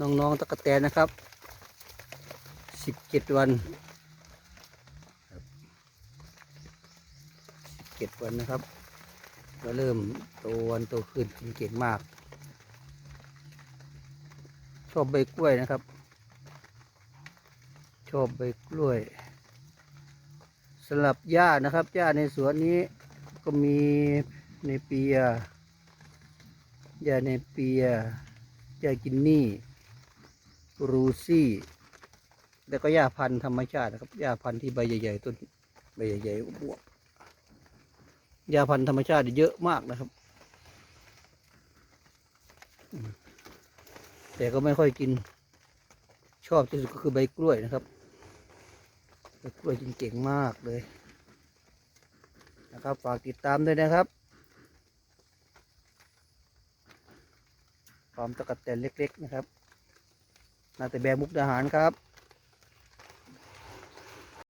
น้องๆตะกะแตนนะครับสิบเจ็ดวันเจ็ดวันนะครับก็เริ่มโตวันโตขึ้นกินเก่งมาก ชอบใบกล้วยนะครับ ชอบใบกล้วยสลับหญ้านะครับหญ้าในสวนนี้ก็มีในเปียหญ้าในเปียหญ้ากินนี่ รูซี่แล้วก็หญ้าพันธุ์ธรรมชาตินะครับหญ้าพันธุ์ที่ใบใหญ่ๆต้นใบใหญ่ๆอวบหญ้าพันธุ์ธรรมชาติเยอะมากนะครับ แต่ก็ไม่ค่อยกิน ชอบที่สุดก็คือใบกล้วยนะครับใบกล้วยกินเก่งมากเลย นะครับ ฝากติดตามด้วยนะครับฟามตะกัดแตนเล็ก ๆ นะครับ นาแต่แบมุกดาหารครับ